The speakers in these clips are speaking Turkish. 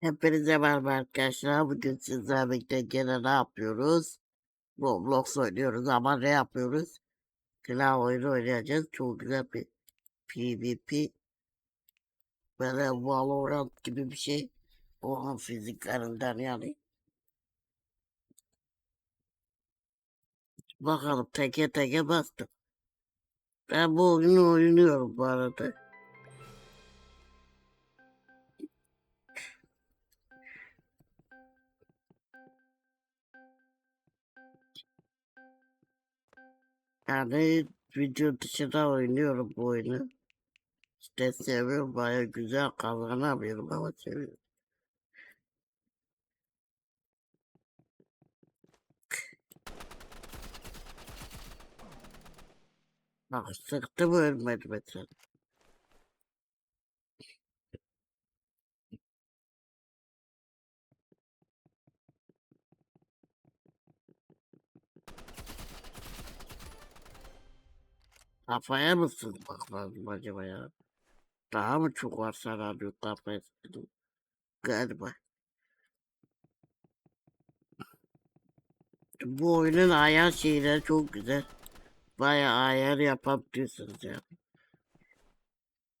Hepinize merhaba arkadaşlar. Bugün sizlerle birlikte gene ne yapıyoruz? Roblox oynuyoruz ama ne yapıyoruz? Klav oyunu oynayacağız. Çok güzel bir PvP. Böyle Valorant gibi bir şey. Onun fiziklerinden yani. Bakalım teke teke bastım. Ben bu oyunu oynuyorum bu arada. Yani video dışında oynuyorum bu oyunu. İşte seviyorum baya güzel kazanamıyorum ama seviyorum. Bak sıktım ölmedi mesela. Kafaya mı sıkmak lazım acaba ya? Daha mı çok var sararıyor kafaya sıktım? Galiba. Bu oyunun ayar şeyleri çok güzel. Bayağı ayar yapabiliyorsunuz ya.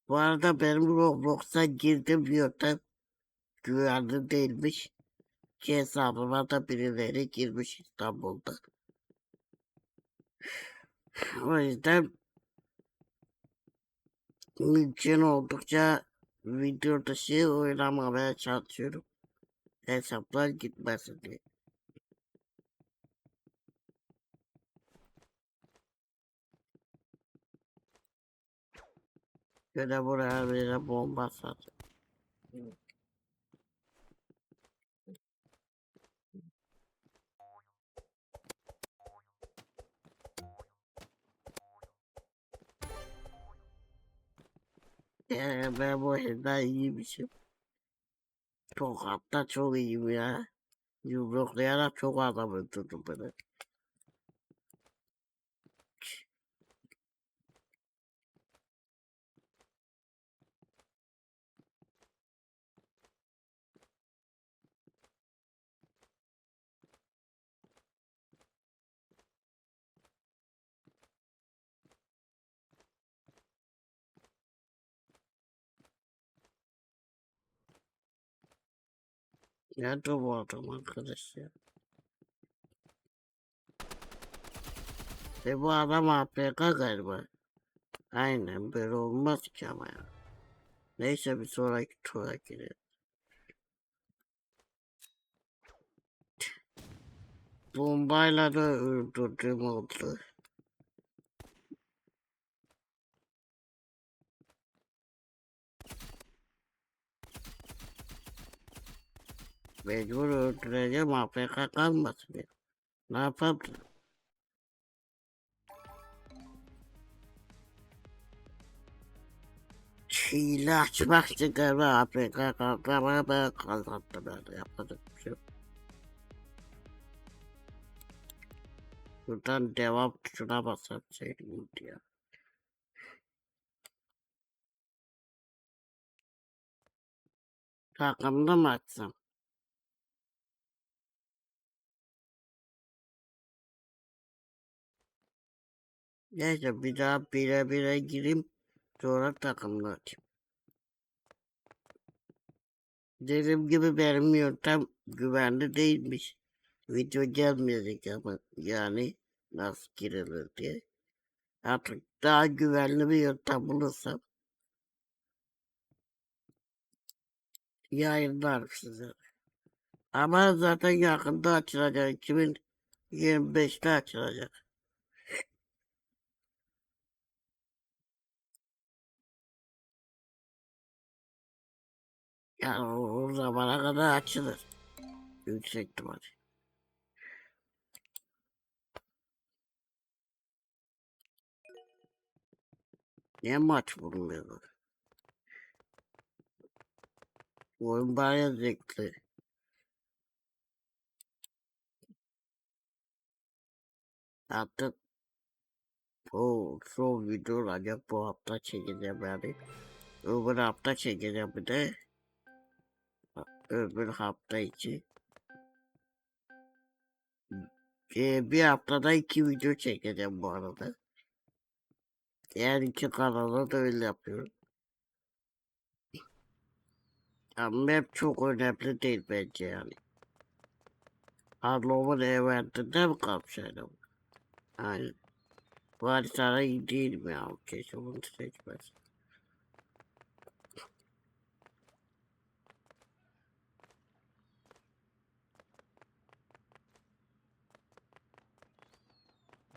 Bu arada benim Roblox'a girdim yöntem güvenli değilmiş. Ki hesabıma da birileri girmiş İstanbul'da. O yüzden mümkün oldukça video dışı oynamamaya çalışıyorum. Hesaplar gitmesin diye. Şöyle buraya bir bomba sat. Yani ben bu oyunda iyiymişim. Çok hatta çok iyiyim ya. Yumruklayarak çok adam öldürdüm beni. Nerede bu adam arkadaş ya? E bu adam APK galiba. Aynen böyle olmaz ki ama ya. Neyse bir sonraki tura girelim. Bombayla da öldürdüğüm oldu. Mecbur öldüreceğim APK kalmasın ya. Ne yapabilirim? Hile açmak galiba APK kaldı ama ben kazandım yani yapacak bir şey. Buradan devam tuşuna basarsaydım ya. Takımda mı açsam? Neyse bir daha bire bire gireyim. Sonra takımda açayım. Dediğim gibi benim yöntem güvenli değilmiş. Video gelmeyecek ama yani nasıl girilir diye. Artık daha güvenli bir yöntem bulursam yayınlarım size. Ama zaten yakında açılacak. 2025'te açılacak. Yani o, zamana kadar açılır. Yüksek ihtimal. Niye maç bulmuyor? Oyun bayağı zevkli. Artık bu son videoları bu hafta çekeceğim yani. Öbür hafta çekeceğim bir de. Öbür hafta içi. Ee, bir haftada iki video çekeceğim bu arada. Diğer iki kanalda da öyle yapıyorum. Ama hep çok önemli değil bence yani. Halloween eventinde mi kapşaydım? Aynen. İyi değil mi ya? Keşke bunu seçmez.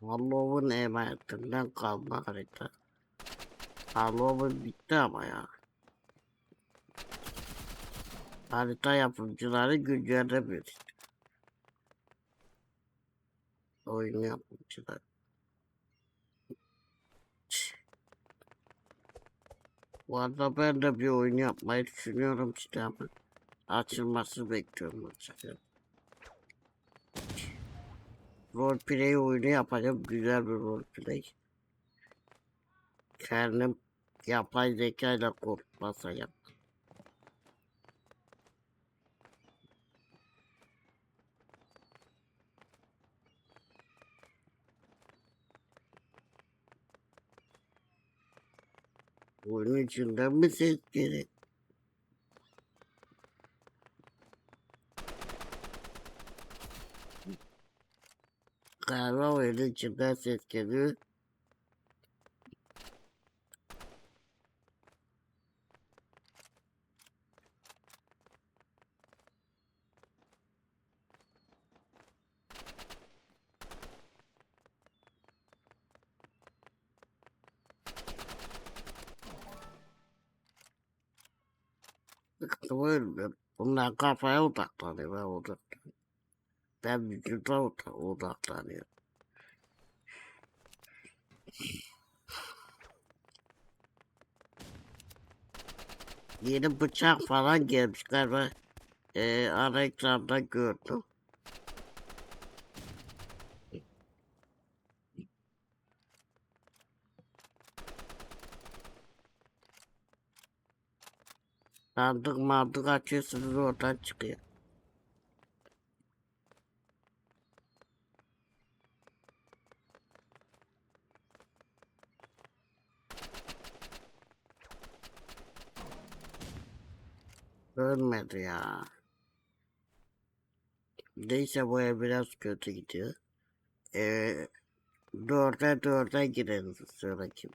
Halloween eventinden kalma harita. Halloween bitti ama ya. Harita yapımcıları güncellemiyor işte. Oyun yapımcıları. Bu arada ben de bir oyun yapmayı düşünüyorum işte ama açılması bekliyorum açıkçası. Roleplay oyunu yapacağım. Güzel bir roleplay. Kendim yapay zekayla korkmasayım. Oyun içinden mi ses gerek? Geliyor. Sıkıntı ölmüyor. Bunlar kafaya odaklanıyor odaklanıyorum. Ben vücuda oda- odaklanıyorum. Yeni bıçak falan gelmiş galiba. Ee, ana ekranda gördüm. Sandık mandık açıyorsunuz oradan çıkıyor. Ölmedi ya. Neyse bu ev biraz kötü gidiyor. Ee, dörde dörde gireriz sonraki.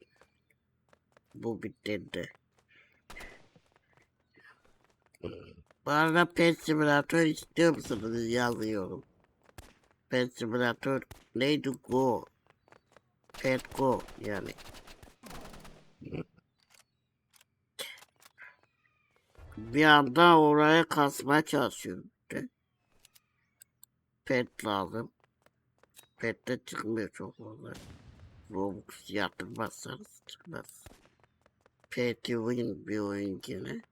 Bu. Bu arada Pet Simulator istiyor musunuz yazıyorum. Pet Simulator neydi Go? Pet Go yani. Bir anda oraya kasmaya çalışıyorum. Pet lazım. Pet de çıkmıyor çok fazla. Robux yatırmazsanız çıkmaz. Pet win bir oyun gene.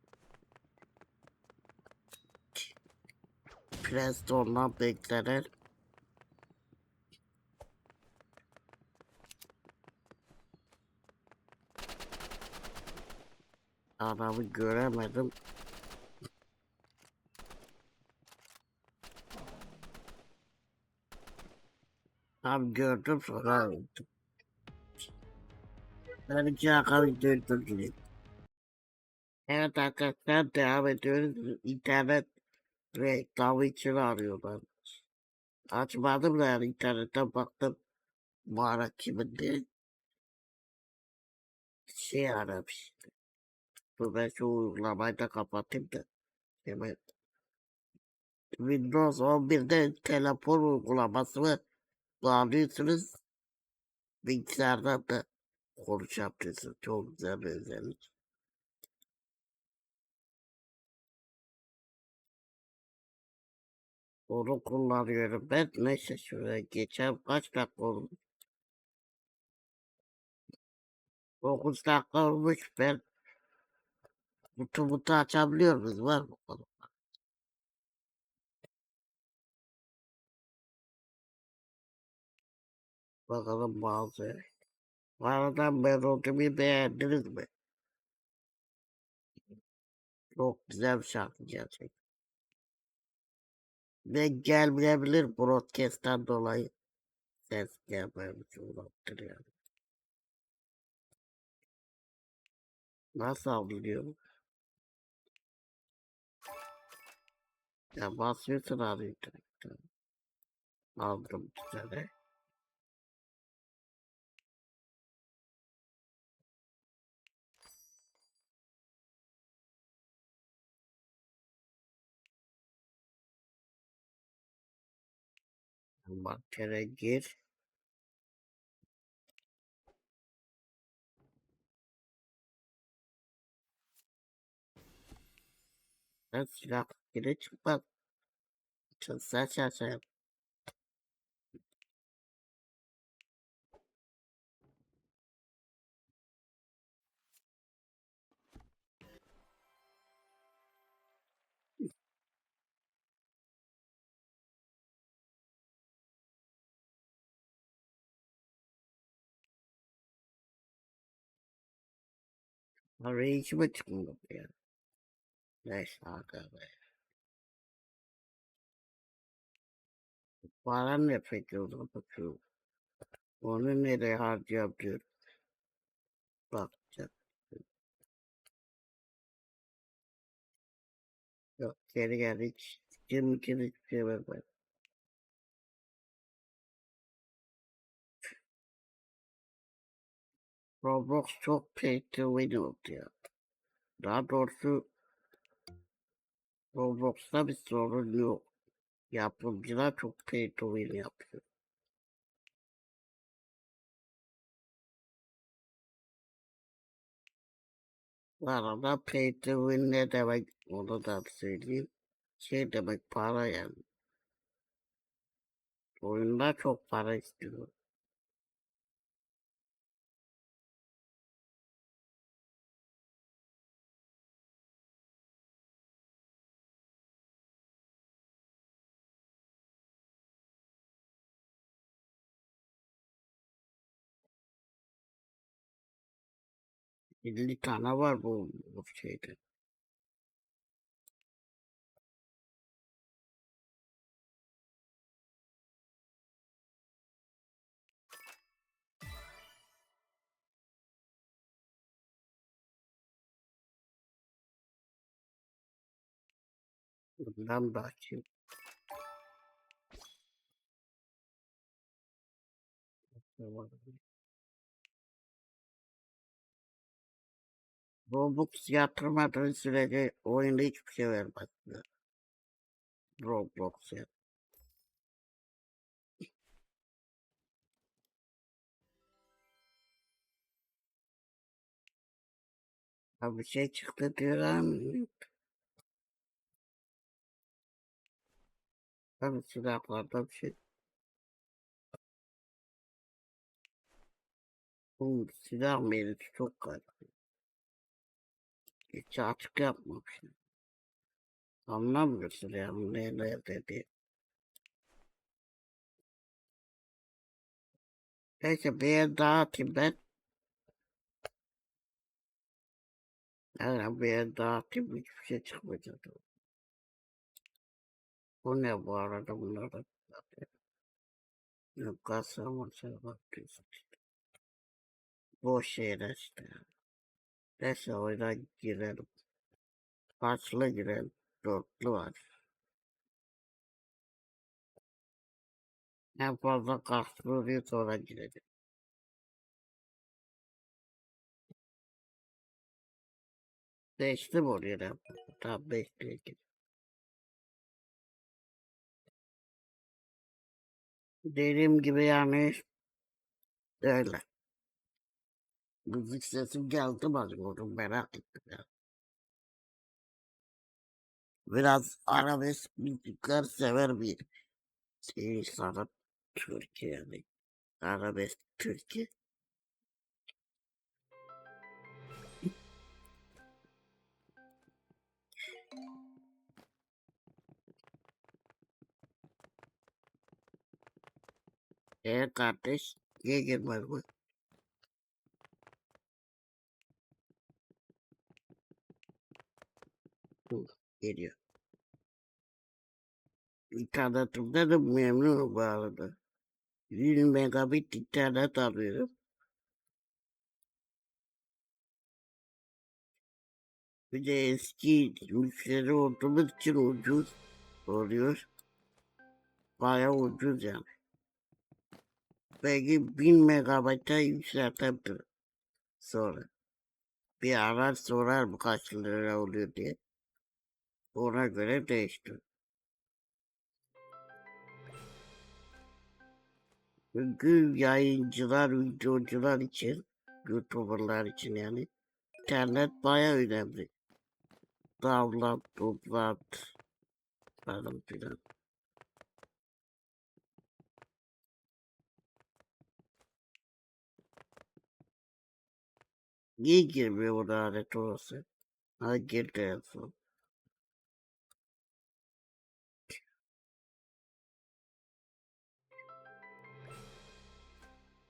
Preston'dan beklenen adamı göremedim. Tam gördüm sonra öldüm. Ben iki dakika videoyu durdurayım. Evet arkadaşlar devam ediyoruz. İnternet reklamı için arıyorlar. Açmadım da yani internetten baktım. Bu ara kimin diye. Şey aramış. Dur ben şu uygulamayı da kapatayım da. Hemen. Windows 11'de telefon uygulamasını bağlıyorsunuz. Bilgisayardan da konuşabilirsiniz. Çok güzel bir özellik. Onu kullanıyorum ben. Neyse şuraya geçen kaç dakika olmuş? 9 dakika olmuş ben. Butu butu açabiliyor muyuz? Var mı Bakalım bazı. Bu arada melodimi beğendiniz mi? Çok güzel bir şarkı gerçekten. Ve gelmeyebilir broadcast'tan dolayı. Ses gelmemiş olabilir yani. Nasıl alınıyor? Ya basıyorsun abi internetten. Aldım bir. Baktere gir. Ben silah geri çıkmaz. Çıksa şaşar. Oraya içime çıkmıyor ya. Neyse aga be. Para ne peki o zaman bakıyorum. Onu nereye harcayabiliyorum? Bakacağım. Yok geri gel hiç. Cim için Roblox çok pay to win oldu ya. Daha doğrusu Roblox'ta bir sorun yok. Yapımcılar çok pay to win yapıyor. Bu arada pay to win ne demek onu da söyleyeyim. Şey demek para yani. Oyunda çok para istiyor.50 tane var bu, bu şeyde. Bundan da açayım. Robux yatırmadığın sürece oyunda hiçbir şey vermez. Roblox ya. Ha bir şey çıktı diyorum. Tabii silahlarda bir şey. Bu silah menüsü çok garip. Hiç açık yapmamışlar. Anlamıyorsun yani ne nerede diye. Neyse bir yer daha atayım ben. Yani bir yer daha atayım hiçbir şey çıkmayacak. Bu ne bu arada bunlara? Yok kasamaça bakıyorsun işte. Boş şeyler işte. Neyse oyuna girelim. Kaçlı girelim. Dörtlü var. En fazla kaslı sonra girelim. Mi oluyor lan? Tam beşliye girelim. Dediğim gibi yani öyle. Müzik sesim geldi mi acaba merak ettim ya. Biraz arabesk müzikler sever bir şey sanat Türkiye yani. Arabesk Türkiye. E kardeş niye girmez bu? Hı, Geliyor. İnternetimde de memnunum bu arada. 100 megabit internet alıyorum. Bir de eski müşteri olduğumuz için ucuz oluyor. Bayağı ucuz yani. Belki 1000 megabayta yükseltebilirim sonra. Bir arar sorar bu kaç lira oluyor diye. Ona göre değiştir. Çünkü yayıncılar, videocular için, youtuberlar için yani internet baya önemli. Download, upload falan filan. Niye girmiyor bu lanet olası? Ha girdi en son.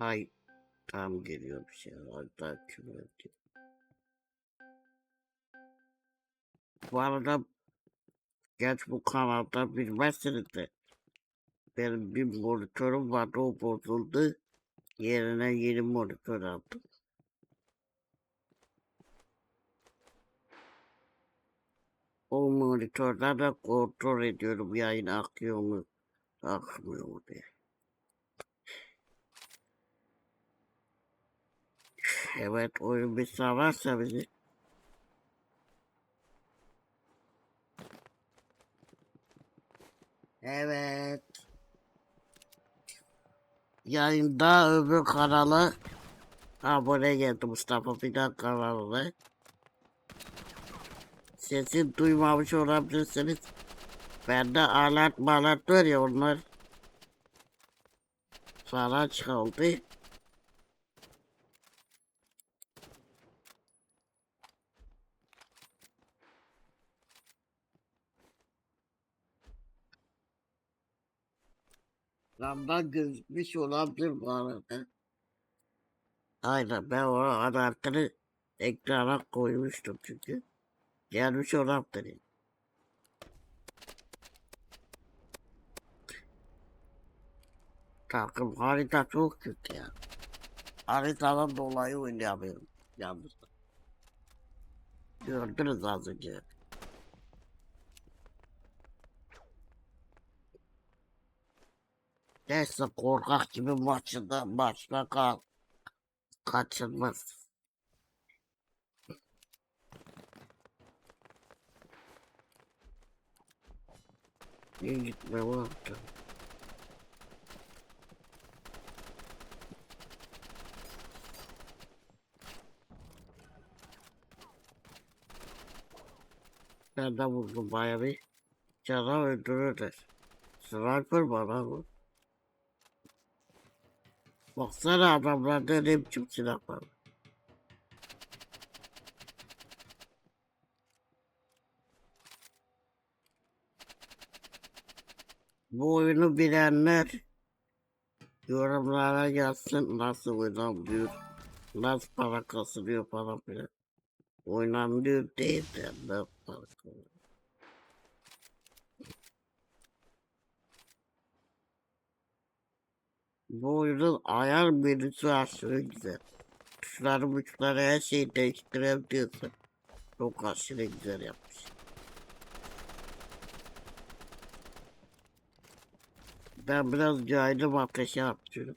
Hay tam geliyor bir şey. Hatta küfür ediyor. Bu arada geç bu kanalda bilmezsiniz de benim bir monitörüm vardı o bozuldu. Yerine yeni monitör aldım. O monitörden de kontrol ediyorum yayın akıyor mu akmıyor mu diye. Evet oyun bir sararsa bizi Evet. Yayında öbür kanala abone geldi Mustafa Fidan kanalına. Sesi duymamış olabilirsiniz. Bende alet malet var ya onlar falan çaldı. Ramdan gözükmüş olabilir bu arada. Aynen ben o anahtarı ekrana koymuştum çünkü. Gelmiş olabilir. Takım harita çok kötü ya. Haritadan dolayı oynayamıyorum. Yalnız. Gördünüz az önce. Neyse korkak gibi maçında maçta kal. Kaçırmaz. Niye gitme vardı? Ben de vurdum bayağı bir. Cana öldürürler. Sniper bana bu. Baksana adamlarda ne biçim silah var. Bu oyunu bilenler yorumlara yazsın nasıl oynanıyor, nasıl para kasılıyor falan filan. Oynanıyor değil de ne para kasılıyor. Bu oyunun ayar menüsü aşırı güzel. Tuşları muçları her şeyi değiştirebiliyorsun. Çok aşırı güzel yapmış. Ben biraz caydım ateşe atıyorum.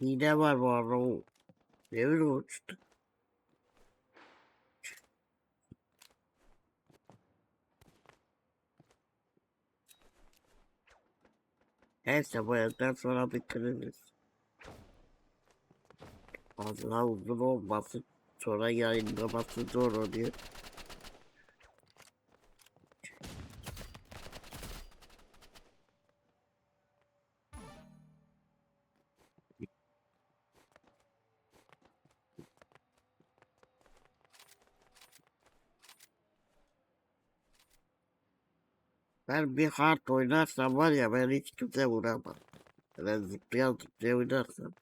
Hile var bu arada o. Bileyim uçtu. Neyse bu evden sonra bitiririz. Fazla uzun olmasın. Sonra yayınlaması zor oluyor. Ben bir kart oynarsam var ya ben hiç kimse vuramam. Ben zıplayan zıplayan oynarsam.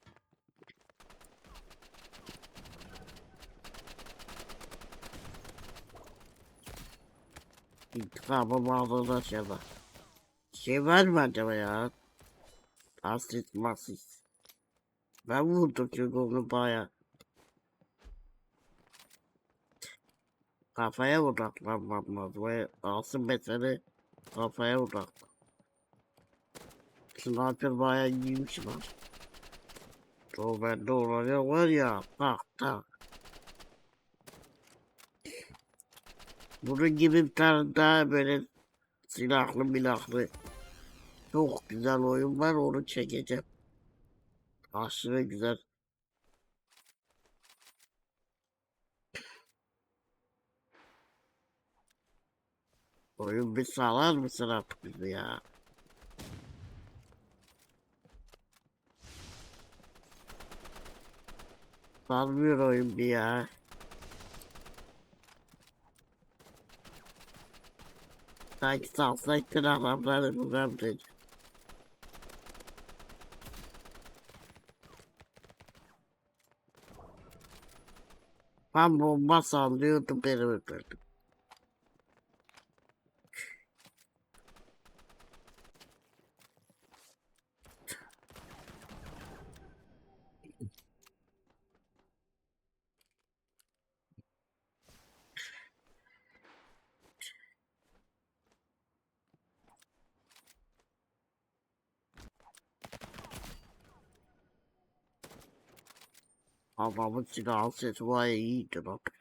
İntikamım ağzına aşağıda. Şey var mı acaba ya? Asit masis. Ben vurdum çünkü onu baya. Kafaya odaklanmam lazım. Asım mesele kafaya odaklan. Sniper baya iyiymiş lan. O bende olacak var ya. Tak tak. Bunun gibi bir tane daha böyle silahlı milahlı çok güzel oyun var onu çekeceğim. Aşırı güzel. Oyun bir sağlar mısın artık bizi ya? Sarmıyor oyun bir ya. Sanki salsaydın adamları buradan dedi. Ben bomba sallıyordum beni öldürdü. Adamın silahı sesi var ya iyiydi bak.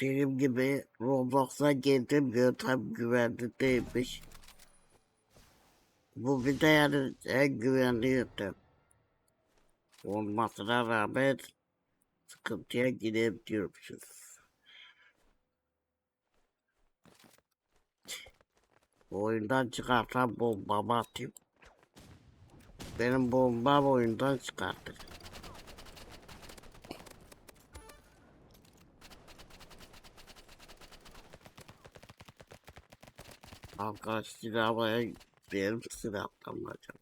Dediğim gibi Roblox'a girdim yöntem güvenli değilmiş. Bu bir de yani en güvenli yöntem. Olmasına rağmen sıkıntıya girebiliyormuşuz. Oyundan çıkarsam bombamı atayım. Benim bombam oyundan çıkartır. Arkadaş sinemaya benim silahtan acaba.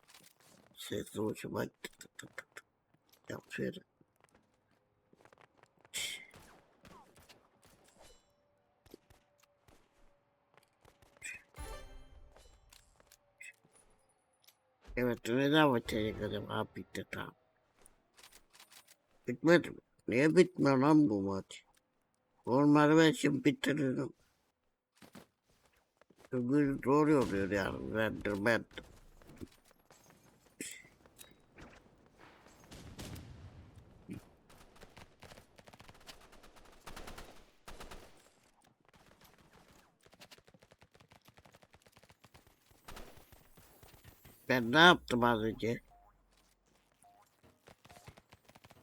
Sesli hoşuma gitti. Yapıyorum. Bitecek acaba? Bitti tamam. Bitmedi mi? Niye bitmiyor lan bu maç? Normalde ben şimdi bitiririm. Çünkü zor oluyor yani. Render ben. Ben ne yaptım az önce?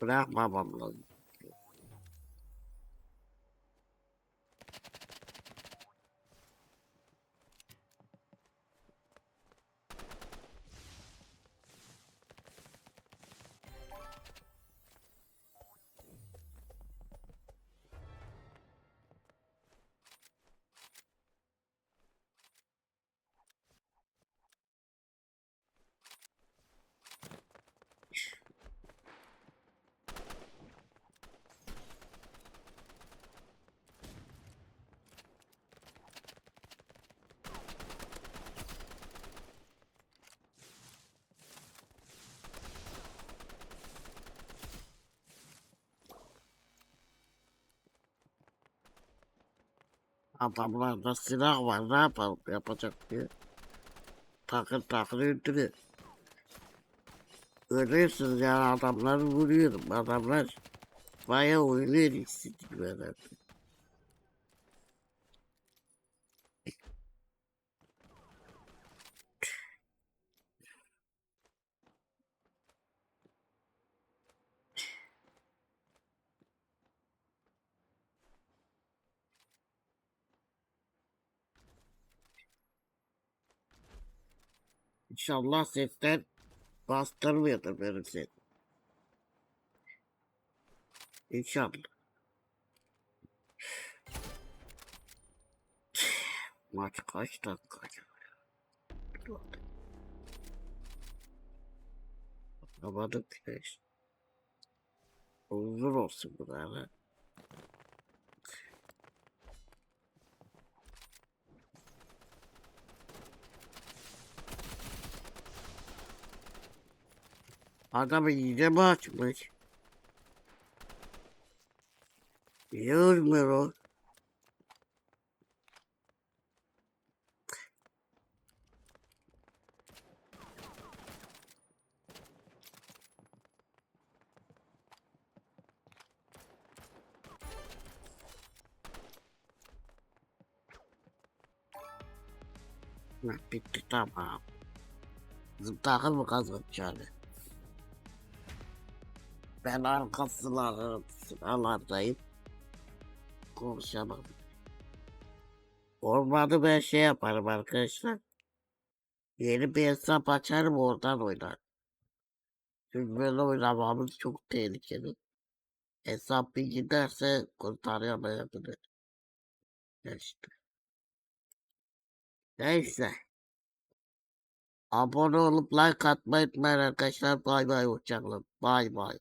Bırakmamam lazım. Adamlarda silah var ne yapalım yapacak diye. Takır takır öldürüyor. Görüyorsunuz yani adamları vuruyorum. Adamlar bayağı oynuyor istediği gibi herhalde. İnşallah sesler bastırmıyordur benim ses. İnşallah. Maç kaç dakika acaba? Anlamadım ki. Uzun olsun bu da. Adamı yine mi açmış? Niye ölmüyor o? Bitti tamam. Bizim takım mı kazanacak? Ben arka sıralar, sıralardayım. Konuşamadım. Olmadı ben şey yaparım arkadaşlar. Yeni bir hesap açarım oradan oynar. Çünkü böyle oynamamız çok tehlikeli. Hesap bir giderse kurtaramayabilir. İşte. Neyse. Abone olup like atmayı unutmayın arkadaşlar. Bay bay hoşçakalın. Bay bay.